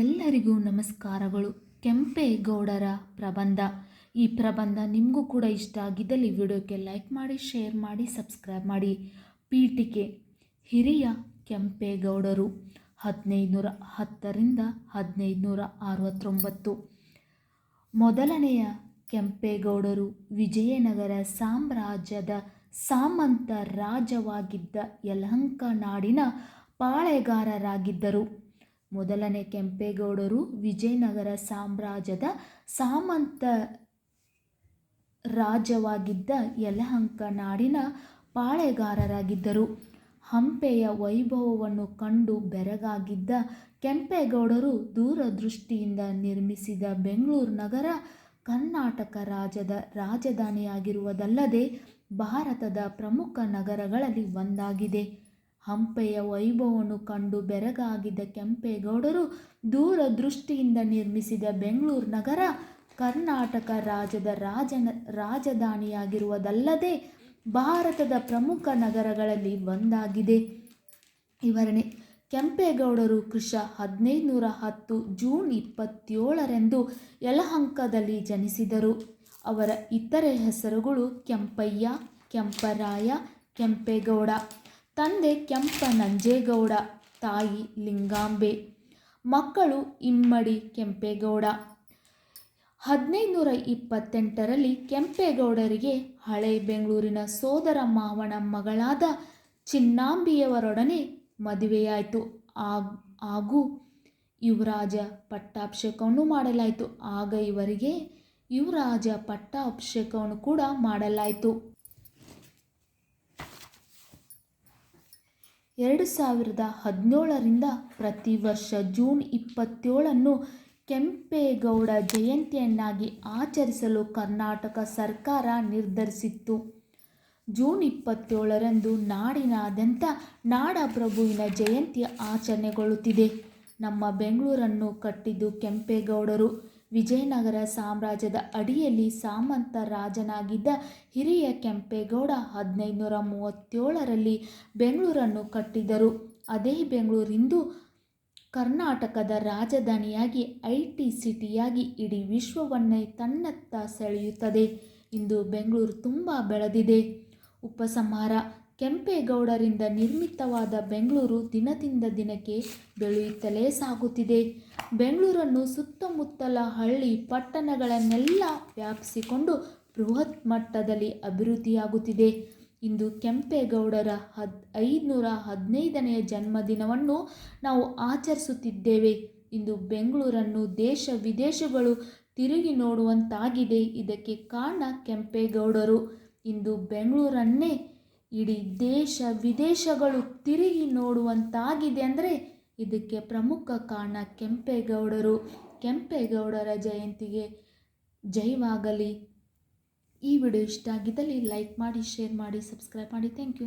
ಎಲ್ಲರಿಗೂ ನಮಸ್ಕಾರಗಳು. ಕೆಂಪೇಗೌಡರ ಪ್ರಬಂಧ. ಈ ಪ್ರಬಂಧ ನಿಮಗೂ ಕೂಡ ಇಷ್ಟ ಆಗಿದ್ದಲ್ಲಿ ವಿಡಿಯೋಕ್ಕೆ ಲೈಕ್ ಮಾಡಿ, ಶೇರ್ ಮಾಡಿ, ಸಬ್ಸ್ಕ್ರೈಬ್ ಮಾಡಿ. ಪೀಠಿಕೆ. ಹಿರಿಯ ಕೆಂಪೇಗೌಡರು. ಹದಿನೈದುನೂರ ಹತ್ತರಿಂದ ಹದಿನೈದುನೂರ ಅರವತ್ತೊಂಬತ್ತು. ಮೊದಲನೆಯ ಕೆಂಪೇಗೌಡರು ವಿಜಯನಗರ ಸಾಮ್ರಾಜ್ಯದ ಸಾಮಂತ ರಾಜವಾಗಿದ್ದ ಯಲಹಂಕ ನಾಡಿನ ಪಾಳೆಗಾರರಾಗಿದ್ದರು. ಮೊದಲನೇ ಕೆಂಪೇಗೌಡರು ವಿಜಯನಗರ ಸಾಮ್ರಾಜ್ಯದ ಸಾಮಂತ ರಾಜ್ಯವಾಗಿದ್ದ ಯಲಹಂಕ ನಾಡಿನ ಪಾಳೆಗಾರರಾಗಿದ್ದರು. ಹಂಪೆಯ ವೈಭವವನ್ನು ಕಂಡು ಬೆರಗಾಗಿದ್ದ ಕೆಂಪೇಗೌಡರು ದೂರದೃಷ್ಟಿಯಿಂದ ನಿರ್ಮಿಸಿದ ಬೆಂಗಳೂರು ನಗರ ಕರ್ನಾಟಕ ರಾಜ್ಯದ ರಾಜಧಾನಿಯಾಗಿರುವುದಲ್ಲದೆ ಭಾರತದ ಪ್ರಮುಖ ನಗರಗಳಲ್ಲಿ ಒಂದಾಗಿದೆ. ಹಂಪೆಯ ವೈಭವವನ್ನು ಕಂಡು ಬೆರಗಾಗಿದ್ದ ಕೆಂಪೇಗೌಡರು ದೂರದೃಷ್ಟಿಯಿಂದ ನಿರ್ಮಿಸಿದ ಬೆಂಗಳೂರು ನಗರ ಕರ್ನಾಟಕ ರಾಜ್ಯದ ರಾಜನ ರಾಜಧಾನಿಯಾಗಿರುವುದಲ್ಲದೆ ಭಾರತದ ಪ್ರಮುಖ ನಗರಗಳಲ್ಲಿ ಒಂದಾಗಿದೆ. ವಿವರಣೆ. ಕೆಂಪೇಗೌಡರು ಕೃಷ ಹದಿನೈದುನೂರ ಹತ್ತು ಜೂನ್ ಇಪ್ಪತ್ತೇಳರಂದು ಯಲಹಂಕದಲ್ಲಿ ಜನಿಸಿದರು. ಅವರ ಇತರೆ ಹೆಸರುಗಳು ಕೆಂಪಯ್ಯ, ಕೆಂಪರಾಯ, ಕೆಂಪೇಗೌಡ. ತಂದೆ ಕೆಂಪ ನಂಜೇಗೌಡ ತಾಯಿ ಲಿಂಗಾಂಬೆ, ಮಕ್ಕಳು ಇಮ್ಮಡಿ ಕೆಂಪೇಗೌಡ. ಹದಿನೈದುನೂರ ಇಪ್ಪತ್ತೆಂಟರಲ್ಲಿ ಕೆಂಪೇಗೌಡರಿಗೆ ಹಳೆ ಬೆಂಗಳೂರಿನ ಸೋದರ ಮಾವನ ಮಗಳಾದ ಚಿನ್ನಾಂಬಿಯವರೊಡನೆ ಮದುವೆಯಾಯಿತು. ಹಾಗೂ ಯುವರಾಜ ಪಟ್ಟಾಭಿಷೇಕವನ್ನು ಮಾಡಲಾಯಿತು. ಆಗ ಇವರಿಗೆ ಯುವರಾಜ ಪಟ್ಟಾಭಿಷೇಕವನ್ನು ಕೂಡ ಮಾಡಲಾಯಿತು. ಎರಡು ಸಾವಿರದ ಹದಿನೇಳರಿಂದ ಪ್ರತಿ ವರ್ಷ ಜೂನ್ ಇಪ್ಪತ್ತೇಳನ್ನು ಕೆಂಪೇಗೌಡ ಜಯಂತಿಯನ್ನಾಗಿ ಆಚರಿಸಲು ಕರ್ನಾಟಕ ಸರ್ಕಾರ ನಿರ್ಧರಿಸಿತ್ತು. ಜೂನ್ ಇಪ್ಪತ್ತೇಳರಂದು ನಾಡಿನಾದ್ಯಂತ ನಾಡಪ್ರಭುವಿನ ಜಯಂತಿ ಆಚರಣೆಗೊಳ್ಳುತ್ತಿದೆ. ನಮ್ಮ ಬೆಂಗಳೂರನ್ನು ಕಟ್ಟಿದ್ದು ಕೆಂಪೇಗೌಡರು. ವಿಜಯನಗರ ಸಾಮ್ರಾಜ್ಯದ ಅಡಿಯಲ್ಲಿ ಸಾಮಂತ ರಾಜನಾಗಿದ್ದ ಹಿರಿಯ ಕೆಂಪೇಗೌಡ ಹದಿನೈದುನೂರ ಮೂವತ್ತೇಳರಲ್ಲಿ ಬೆಂಗಳೂರನ್ನು ಕಟ್ಟಿದರು ಅದೇ ಬೆಂಗಳೂರಿಂದು ಕರ್ನಾಟಕದ ರಾಜಧಾನಿಯಾಗಿ ಐ ಟಿ ಸಿಟಿಯಾಗಿ ಇಡೀ ವಿಶ್ವವನ್ನೇ ತನ್ನತ್ತ ಸೆಳೆಯುತ್ತದೆ. ಇಂದು ಬೆಂಗಳೂರು ತುಂಬ ಬೆಳೆದಿದೆ. ಉಪಸಂಹಾರ, ಕೆಂಪೇಗೌಡರಿಂದ ನಿರ್ಮಿತವಾದ ಬೆಂಗಳೂರು ದಿನದಿಂದ ದಿನಕ್ಕೆ ಬೆಳೆಯುತ್ತಲೇ ಸಾಗುತ್ತಿದೆ. ಬೆಂಗಳೂರನ್ನು ಸುತ್ತಮುತ್ತಲ ಹಳ್ಳಿ ಪಟ್ಟಣಗಳನ್ನೆಲ್ಲ ವ್ಯಾಪಿಸಿಕೊಂಡು ಬೃಹತ್ ಮಟ್ಟದಲ್ಲಿ ಅಭಿವೃದ್ಧಿಯಾಗುತ್ತಿದೆ. ಇಂದು ಕೆಂಪೇಗೌಡರ ಹದ್, ಐದುನೂರ ಹದಿನೈದನೆಯ ಜನ್ಮದಿನವನ್ನು ನಾವು ಆಚರಿಸುತ್ತಿದ್ದೇವೆ. ಇಂದು ಬೆಂಗಳೂರನ್ನು ದೇಶ ವಿದೇಶಗಳು ತಿರುಗಿ ನೋಡುವಂತಾಗಿದೆ. ಇದಕ್ಕೆ ಕಾರಣ ಕೆಂಪೇಗೌಡರು. ಇಂದು ಬೆಂಗಳೂರನ್ನೇ ಇಡೀ ದೇಶ ವಿದೇಶಗಳು ತಿರುಗಿ ನೋಡುವಂತಾಗಿದೆ ಅಂದರೆ ಇದಕ್ಕೆ ಪ್ರಮುಖ ಕಾರಣ ಕೆಂಪೇಗೌಡರು. ಕೆಂಪೇಗೌಡರ ಜಯಂತಿಗೆ ಜೈವಾಗಲಿ ಈ ವಿಡಿಯೋ ಇಷ್ಟ ಆಗಿದ್ದಲ್ಲಿ ಲೈಕ್ ಮಾಡಿ, ಶೇರ್ ಮಾಡಿ, ಸಬ್ಸ್ಕ್ರೈಬ್ ಮಾಡಿ. Thank you.